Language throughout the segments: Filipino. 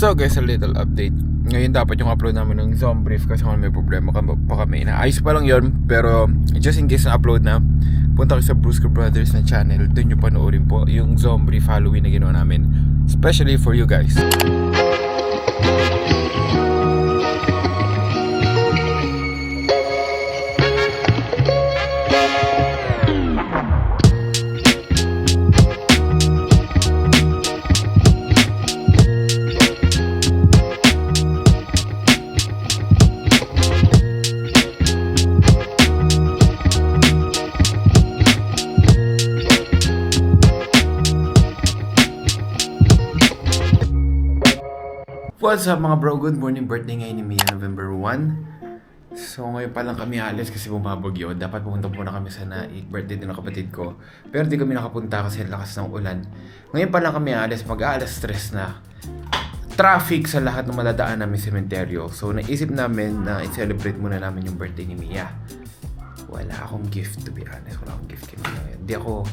So guys, a little update. Ngayon dapat yung upload namin ng Zoom Brief kasi kung may problema ka pa kami. Naayos pa lang yon pero just in case na upload na, punta kayo sa Brusco Brothers na channel. Doon nyo panoorin po yung Zoom Brief Halloween na ginawa namin. Especially for you guys. What's up mga bro? Good morning. Birthday ngayon ni Mia, November 1. So ngayon pa lang kami alis kasi bumabagyo. Dapat pumunta muna kami sa naik. Birthday din ng kapatid ko. Pero di kami nakapunta kasi lakas ng ulan. Ngayon pa lang kami alis. Mag-aalas stress na. Traffic sa lahat ng maladaan namin sementeryo. So naisip namin na i-celebrate muna namin yung birthday ni Mia. Wala akong gift to be honest. Wala akong gift kay Mia ngayon. Di ako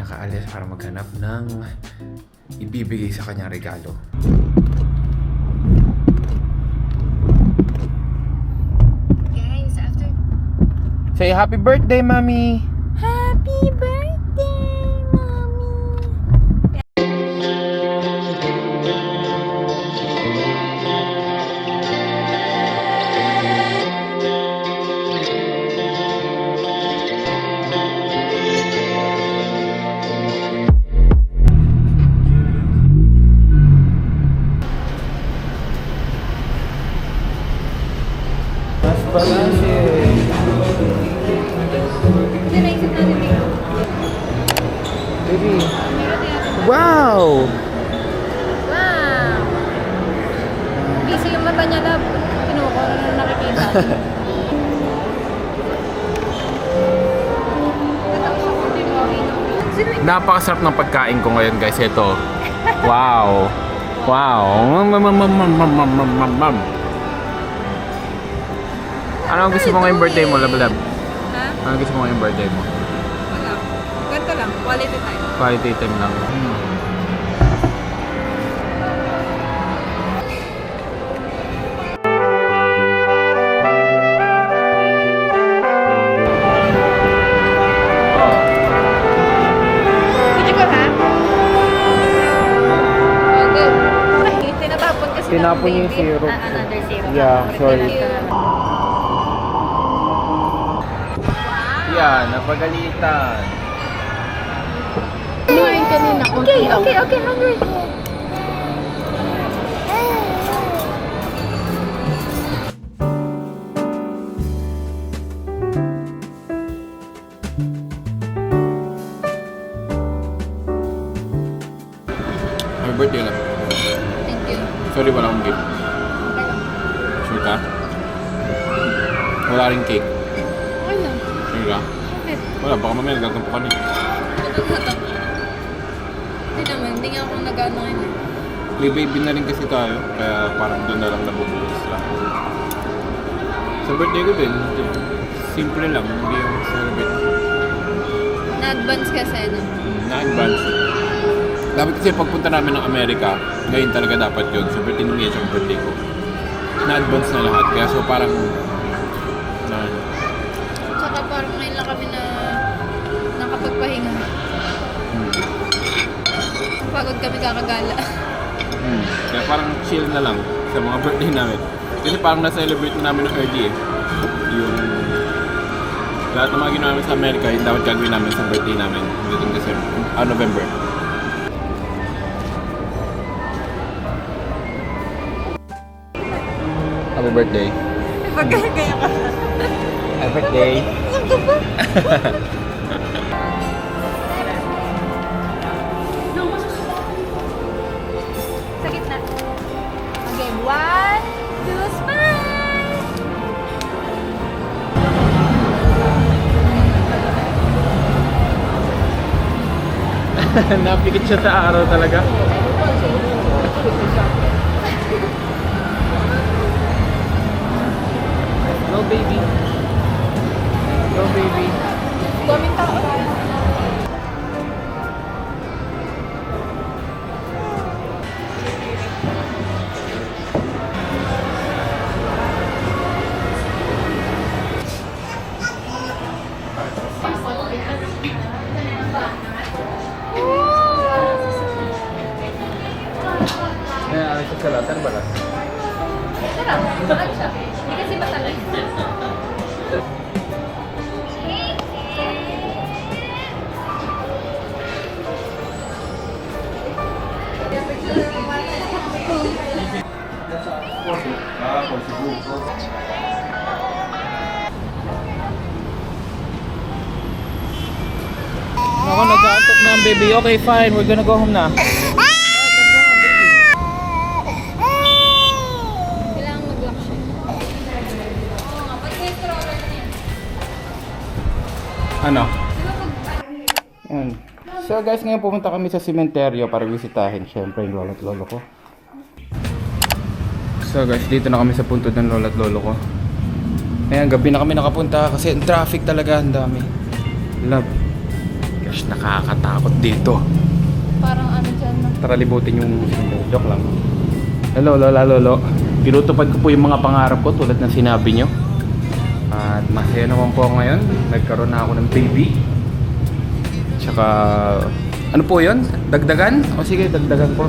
nakaalis para maghanap ng ibibigay sa kanyang regalo. Guys, after... Say happy birthday, mommy! Kasi yung mata niya na pinuko na nakikita. Napakasarap ng pagkain ko ngayon guys. Ito. Wow. Wow. Ano ang gusto mo ngayong birthday mo, Lablab? Ha? Ano ang gusto mo ngayong birthday mo? Wala. Ganito lang. Quality time. Quality time lang. Hmm. Tinapon ng yung syrup. Ah, another syrup. Yeah, sorry. Thank you. Yan, napagalitan. Kumain kanina. Okay, okay, okay. Hungry. Happy birthday lang. Sorry, wala akong gift. Sure ka? Wala rin cake. Lang. Sure ka? Bakit? Wala, baka mamaya nagkakampo ka na. Hindi naman, hindi nga ako nag-ano eh. May baby na rin kasi tayo, kaya parang doon na lang nabubuhos lang. Sa birthday ko din, simple lang, hindi yung celebrate. Na-advance kasi, no? Na-advance. Dapat kasi pagpunta namin ng Amerika, ngayon talaga dapat yun. Birthday ni Mia, sa birthday ko. Na-advance na lahat, kaya so parang... Na, Tsaka parang ngayon lang kami na nakapagpahinga. hmm, Pagod kami kakagala. hmm. Kaya parang chill na lang sa mga birthday namin. Kasi parang na-celebrate na namin ng early eh. Yung lahat ng mga ginawa namin sa Amerika, yung dapat gagawin namin sa birthday namin. Dito December, ah, November. Happy birthday. Pagkagaya ka. Happy birthday. Sa gitna. Okay, one, two, smile! Napikit siya sa araw talaga. baby. Go, baby. Daming tao. Kaya, ito sa lahat. Ano ba lahat? Ito lang. Ako nag-aantok na ang baby. Okay, fine. We're gonna go home na. Ano? Yan. So guys, ngayon pumunta kami sa sementeryo para bisitahin syempre yung lolo at lolo ko. So guys, dito na kami sa punto ng lolo at lolo ko. Ayan, gabi na kami nakapunta kasi ang traffic talaga, ang dami. Love. Gosh, nakakatakot dito. Parang ano dyan, no? Tara libutin yung. Joke lang. Hello, lola, lolo. Pinutupad ko po yung mga pangarap ko tulad ng sinabi nyo. At masaya naman po ako ngayon. Nagkaroon na ako ng baby. Tsaka, ano po yon? Dagdagan? O sige, dagdagan po.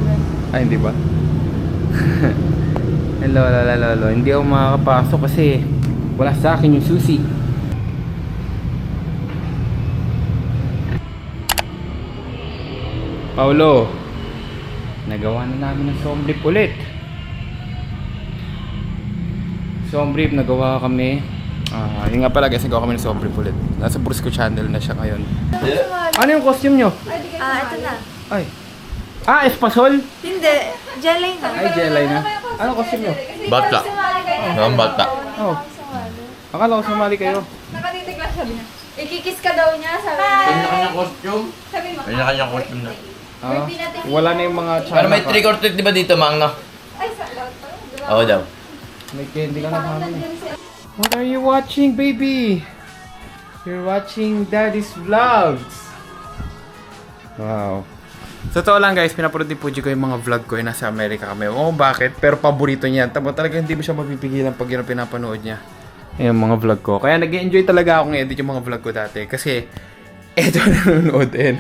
Ay, hindi ba? Hello, lola, lolo. Hindi ako makakapasok kasi wala sa akin yung susi. Paulo, nagawa na namin ng sombrip ulit. Sombrip, nagawa kami. Ah, yun nga pala guys, nagawa kami ng sombrip ulit. Nasa Brusco channel na siya ngayon. Ano yung costume nyo? Ah, ito na. Ay. Ah, espasol? Hindi, jelly na. Ay, jelly na. Ano costume nyo? Bata. Mga bata. Oh. Akala ko sumali kayo. Nakatitig lang sabi niya. Ikikiss ka daw niya, sabi niya. Kanya-kanya costume. Sabi mo. Kanya-kanya costume na. Ah, wala na yung mga Para may trick or treat di ba dito, Mang, no? Ay, sa Oo daw. May candy ka na sa amin eh. What are you watching, baby? You're watching Daddy's Vlogs. Wow. Sa totoo lang guys, pinapanood ni Puji ko yung mga vlog ko yung nasa Amerika kami. Oo, bakit? Pero paborito niya. Tama talaga hindi mo siya mapipigilan pag yun ang pinapanood niya. Yung mga vlog ko. Kaya nag-enjoy talaga ako ng edit yung mga vlog ko dati. Kasi, eto nanonood eh.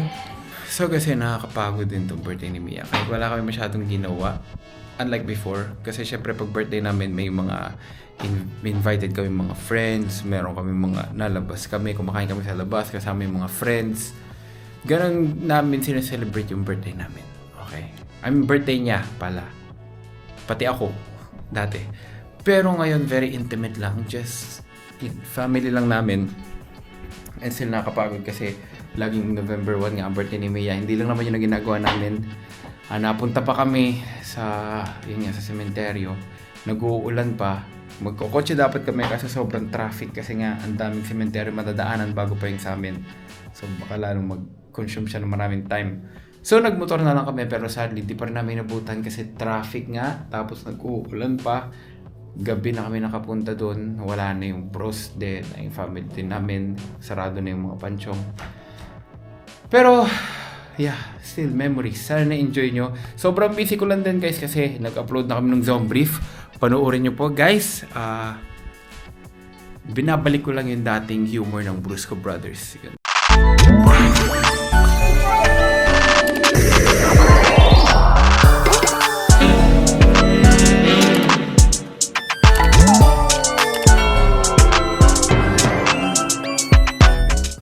So kasi nakakapagod din tong birthday ni Mia. Kahit wala kami masyadong ginawa. Unlike before. Kasi syempre pag birthday namin may mga in- invited kami mga friends. Meron kami mga nalabas kami. Kumakain kami sa labas kasama yung mga friends. Ganon namin sineselebrate yung birthday namin. Okay. I mean birthday niya pala. Pati ako. Dati. Pero ngayon very intimate lang. Just family lang namin. And still nakakapagod kasi laging November 1 nga ang birthday ni Mia. Hindi lang naman yung ginagawa namin. Ah, napunta pa kami sa, yun nga, sa sementeryo. Nag-uulan pa. Magkokotse dapat kami kasi sobrang traffic kasi nga ang daming sementeryo matadaanan bago pa yung sa amin. So baka lalong mag-consume siya ng maraming time. So nagmotor na lang kami pero sadly di pa rin namin nabutan kasi traffic nga. Tapos nag-uulan pa gabi na kami nakapunta doon, wala na yung bros din, yung family din namin, sarado na yung mga panchong. Pero, yeah, still memories. Sana na-enjoy nyo. Sobrang busy ko lang din guys kasi nag-upload na kami ng Zoom Brief. Panoorin nyo po guys. Ah, binabalik ko lang yung dating humor ng Brusco Brothers. Yun.